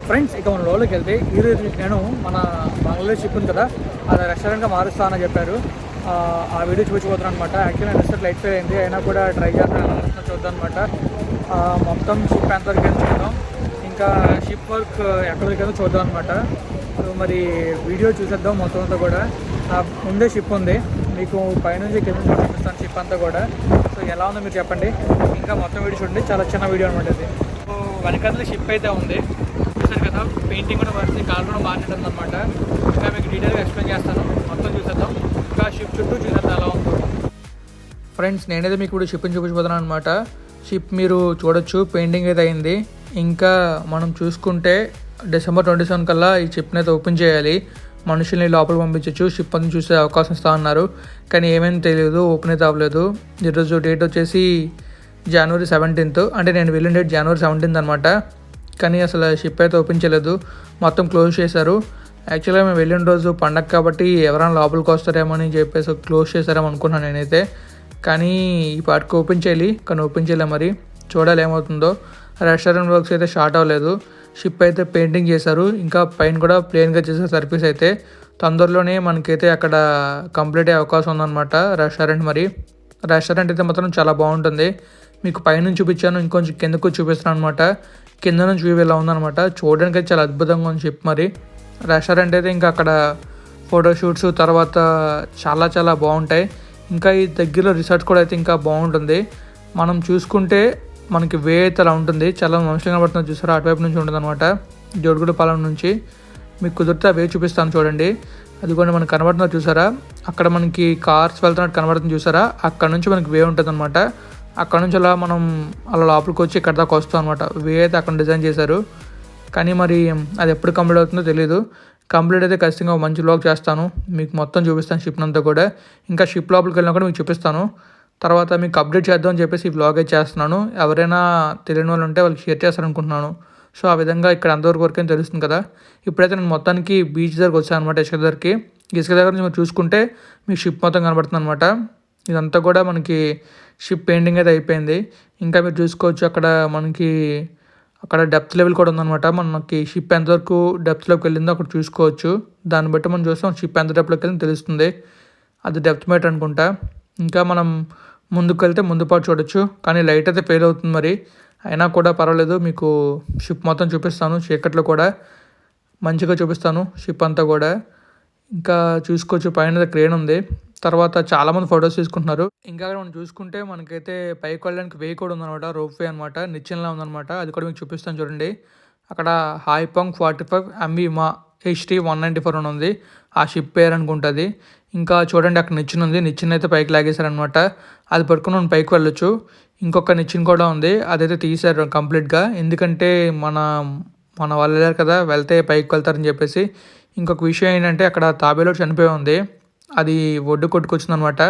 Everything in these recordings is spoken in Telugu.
ఫ్రెండ్స్ ఇక మన లోపలికి వెళ్తే ఈరోజు నేను మన బంగ్లాదేశ్ షిప్ ఉంది కదా అది రెస్టారెంట్గా మారుస్తానని చెప్పారు. ఆ, వీడియో చూపించబోతున్నాను అనమాట యాక్చువల్లీ నేను రెస్టారెంట్ లైట్ ఫెయిల్ అయింది అయినా కూడా ట్రై చేస్తాను చూద్దాం అనమాట మొత్తం షిప్ ఎంతవరకు వెళ్ళి చూద్దాం ఇంకా షిప్ వర్క్ ఎక్కడికైనా వరకు చూద్దాం అనమాట సో మరి వీడియో చూసేద్దాం మొత్తం అంతా కూడా. ముందే షిప్ ఉంది. మీకు పైనుంచి కింద చూపిస్తాను షిప్ అంతా కూడా. సో ఎలా ఉందో మీరు చెప్పండి. ఇంకా మొత్తం వీడియో చూడండి. చాలా చిన్న వీడియో అనమాట ఇది. సో వెనకాల షిప్ అయితే ఉంది. చూసారు కదా? పెయింటింగ్ కూడా వస్తుంది కాలు కూడా మారినట్టుంది అనమాట ఇంకా మీకు డీటెయిల్గా ఎక్స్ప్లెయిన్ చేస్తాను. మొత్తం చూసేద్దాం. ఇంకా షిప్ చుట్టూ చూసేద్దాం ఎలా ఉందో. ఫ్రెండ్స్ నేనైతే మీకు ఇప్పుడు షిప్ని చూపించబోతున్నాను అనమాట షిప్ మీరు చూడొచ్చు పెయింటింగ్ అయితే అయింది. ఇంకా మనం చూసుకుంటే డిసెంబర్ ట్వంటీ సెవెన్ కల్లా ఈ షిప్ని అయితే ఓపెన్ చేయాలి. మనుషుల్ని లోపల పంపించవచ్చు షిప్ అంతా చూసే అవకాశం ఇస్తా అన్నారు. కానీ ఏమేమి తెలియదు ఓపెన్ అయితే అవ్వలేదు. ఈరోజు డేట్ వచ్చేసి జనవరి సెవెంటీన్త్ అంటే నేను వెళ్ళిన డేట్ జనవరి సెవెంటీన్త్ అనమాట కానీ అసలు షిప్ అయితే ఓపెన్ చేయలేదు. మొత్తం క్లోజ్ చేశారు. యాక్చువల్గా మేము వెళ్ళిన రోజు పండగ కాబట్టి ఎవరైనా లోపలికి వస్తారేమో అని చెప్పేసి క్లోజ్ చేశారేమో అనుకున్నాను నేనైతే. కానీ ఈ పార్ట్కి ఓపెన్ చేయాలి. కానీ ఓపెన్ చేయలే మరి. చూడాలి ఏమవుతుందో. రెస్టారెంట్ వర్క్స్ అయితే స్టార్ట్ అవ్వలేదు. షిప్ అయితే పెయింటింగ్ చేశారు. ఇంకా పైన కూడా ప్లెయిన్గా చేసే సర్వీస్ అయితే. తొందరలోనే మనకైతే అక్కడ కంప్లీట్ అయ్యే అవకాశం ఉందన్నమాట రెస్టారెంట్ మరి. రెస్టారెంట్ అయితే మాత్రం చాలా బాగుంటుంది. మీకు పైనుంచి చూపించాను. ఇంకొంచెం కిందకు చూపిస్తాను అనమాట కింద నుంచి వ్యూ ఇలా ఉందనమాట చూడడానికి అయితే చాలా అద్భుతంగా ఉంది చెప్పి మరి. రెస్టారెంట్ అయితే ఇంకా అక్కడ ఫోటోషూట్స్ తర్వాత చాలా చాలా బాగుంటాయి. ఇంకా ఈ దగ్గరలో రిసార్ట్ కూడా అయితే ఇంకా బాగుంటుంది. మనం చూసుకుంటే మనకి వే అయితే అలా ఉంటుంది. చాలా మనుషులు కనబడుతుంది చూసారా? అటువైపు నుంచి ఉంటుంది అనమాట జోడుగుడు పాలెం నుంచి. మీకు కుదిరితే వే చూపిస్తాను చూడండి. అది కూడా మనకు కనబడుతుంది చూసారా? అక్కడ మనకి కార్స్ వెళ్తున్నట్టు కనబడుతుంది చూసారా? అక్కడ నుంచి మనకి వే ఉంటుంది అనమాట అక్కడ నుంచి అలా మనం అలా లోపలికి వచ్చి ఇక్కడ దాకా వస్తాం అనమాట వే అయితే అక్కడ డిజైన్ చేశారు. కానీ మరి అది ఎప్పుడు కంప్లీట్ అవుతుందో తెలియదు కంప్లీట్ అయితే ఖచ్చితంగా మంచి బ్లాగ్ చేస్తాను. మీకు మొత్తం చూపిస్తాను షిప్ అంతా కూడా. ఇంకా షిప్ లోపలికి వెళ్ళినా కూడా మీకు చూపిస్తాను. తర్వాత మీకు అప్డేట్ చేద్దామని చెప్పేసి ఈ బ్లాగ్ అయితే చేస్తున్నాను. ఎవరైనా తెలియని వాళ్ళు ఉంటే వాళ్ళకి షేర్ చేస్తారనుకుంటున్నాను. సో ఆ విధంగా ఇక్కడ అంతవరకు వరకు తెలుస్తుంది కదా? ఇప్పుడైతే నేను మొత్తానికి బీచ్ దగ్గరకు వచ్చాను అనమాట ఇసుక దగ్గరికి ఇసుక దగ్గర నుంచి మీరు చూసుకుంటే మీకు షిప్ మొత్తం కనబడుతుంది అనమాట ఇదంతా కూడా మనకి షిప్ పెయింటింగ్ అయితే అయిపోయింది. ఇంకా మీరు చూసుకోవచ్చు అక్కడ మనకి అక్కడ డెప్త్ లెవెల్ కూడా ఉందన్నమాట. మనకి షిప్ ఎంతవరకు డెప్త్లోకి వెళ్ళిందో అక్కడ చూసుకోవచ్చు. దాన్ని బట్టి మనం చూస్తాం షిప్ ఎంత డెప్త్లోకి వెళ్ళిందో తెలుస్తుంది. అది డెప్త్ మీటర్ అనుకుంటా. ఇంకా మనం ముందుకు వెళ్తే ముందు పాటు చూడొచ్చు. కానీ లైట్ అయితే ఫెయిల్ అవుతుంది మరి. అయినా కూడా పర్వాలేదు. మీకు షిప్ మొత్తం చూపిస్తాను. చీకట్లో కూడా మంచిగా చూపిస్తాను. షిప్ అంతా కూడా. ఇంకా చూసుకోవచ్చు. పైన క్రేన్ ఉంది. తర్వాత చాలామంది ఫొటోస్ తీసుకుంటున్నారు. ఇంకా మనం చూసుకుంటే మనకైతే పైకి వెళ్ళడానికి వే కూడా ఉందన్నమాట. రోప్ వే అనమాట నిచ్చెనలా ఉందన్నమాట. అది కూడా మీకు చూపిస్తాను చూడండి. అక్కడ హాయిపాంగ్ ఫార్టీ ఫైవ్ ఎంబీ మా హెచ్టీ వన్ నైంటీ ఫోర్ అని ఉంది. ఆ షిప్ పేరు అనుకుంటుంది. ఇంకా చూడండి అక్కడ నిచ్చెన ఉంది. నిచ్చెన అయితే పైకి లాగేశారనమాట అది పట్టుకుని మనం పైకి వెళ్ళొచ్చు. ఇంకొక నిచ్చిన కూడా ఉంది. అదైతే తీశారు కంప్లీట్గా. ఎందుకంటే మన మన వాళ్ళు వెళ్ళారు కదా వెళ్తే పైకి వెళ్తారని చెప్పేసి. ఇంకొక విషయం ఏంటంటే అక్కడ తాబేలో చనిపోయి ఉంది. అది ఒడ్డు కొట్టుకొచ్చింది అనమాట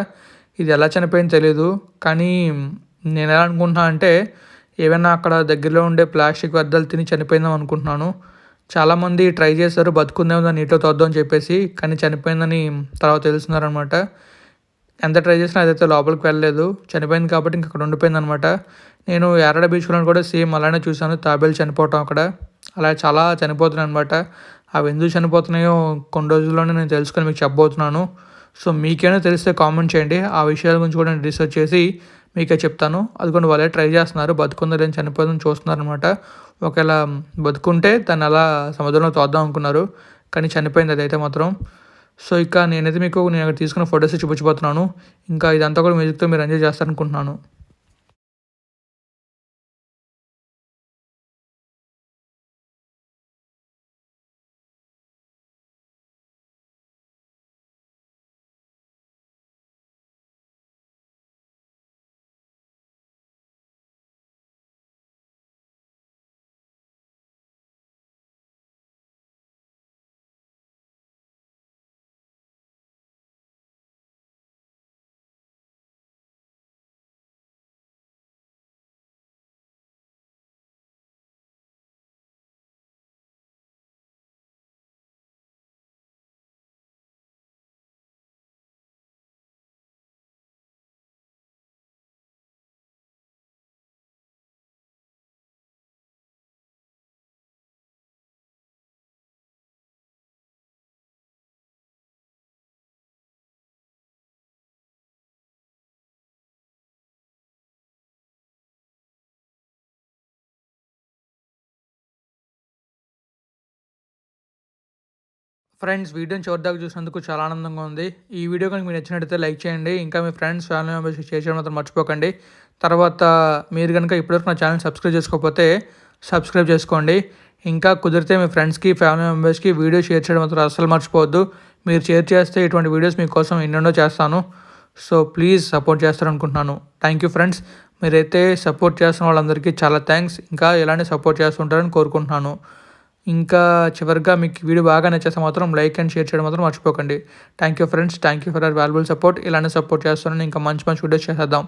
ఇది ఎలా చనిపోయింది తెలియదు కానీ నేను ఎలా అనుకుంటున్నా అంటే ఏమైనా అక్కడ దగ్గరలో ఉండే ప్లాస్టిక్ వ్యర్థాలు తిని చనిపోయిందాం అనుకుంటున్నాను. చాలామంది ట్రై చేశారు బతుకుందేమో దాన్ని నీటిలో తోద్దాం అని చెప్పేసి కానీ చనిపోయిందని తర్వాత తెలుస్తున్నారనమాట ఎంత ట్రై చేసినా అదైతే లోపలికి వెళ్ళలేదు. చనిపోయింది కాబట్టి ఇంక అక్కడ ఉండిపోయింది అనమాట నేను ఎర్రడ బీచ్లో కూడా సేమ్ అలానే చూశాను తాబేలు చనిపోవటం అక్కడ. అలా చాలా చనిపోతున్నాయి అనమాట అవి ఎందుకు చనిపోతున్నాయో కొన్ని రోజుల్లోనే నేను తెలుసుకొని మీకు చెప్పబోతున్నాను. సో మీకైనా తెలిస్తే కామెంట్ చేయండి. ఆ విషయాల గురించి కూడా నేను రీసెర్చ్ చేసి మీకే చెప్తాను. అది కొన్ని వాళ్ళే ట్రై చేస్తున్నారు. బతుకుందో లేని చనిపోతుందని చూస్తున్నారు అనమాట ఒకవేళ బతుకుంటే దాన్ని అలా సముద్రంలో తోద్దాం అనుకున్నారు. కానీ చనిపోయింది అదైతే మాత్రం. సో ఇక నేనైతే మీకు నేను అక్కడ తీసుకున్న ఫొటోస్ చూపించబోతున్నాను. ఇంకా ఇదంతా కూడా మ్యూజిక్తో మీరు ఎంజాయ్ చేస్తారనుకుంటున్నాను. ఫ్రెండ్స్ వీడియోని చివరిదాకా చూసినందుకు చాలా ఆనందంగా ఉంది. ఈ వీడియో కనుక మీకు నచ్చినట్టయితే లైక్ చేయండి. ఇంకా మీ ఫ్రెండ్స్ ఫ్యామిలీ మెంబర్స్కి షేర్ చేయడం మాత్రం మర్చిపోకండి. తర్వాత మీరు కనుక ఇప్పటివరకు నా ఛానల్ సబ్స్క్రైబ్ చేసుకోకపోతే సబ్స్క్రైబ్ చేసుకోండి. ఇంకా కుదిరితే మీ ఫ్రెండ్స్కి ఫ్యామిలీ మెంబర్స్కి వీడియో షేర్ చేయడం మాత్రం అస్సలు మర్చిపోవద్దు. మీరు షేర్ చేస్తే ఇటువంటి వీడియోస్ మీకోసం ఎన్నెన్నో చేస్తాను. So please support చేస్తారనుకుంటున్నాను. Thank you friends. మీరైతే సపోర్ట్ చేస్తున్న వాళ్ళందరికీ చాలా థ్యాంక్స్. ఇంకా ఇలానే సపోర్ట్ చేస్తుంటారని కోరుకుంటున్నాను. ఇంకా చివరిగా మీకు వీడియో బాగా నచ్చేస్తే మాత్రం లైక్ అండ్ షేర్ చేయడం మాత్రం మర్చిపోకండి. Thank you friends thank you for our valuable support ఇలానే సపోర్ట్ చేస్తున్నాను ఇంకా మంచి మంచి వీడియోస్ చేసేద్దాం.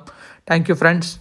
Thank you friends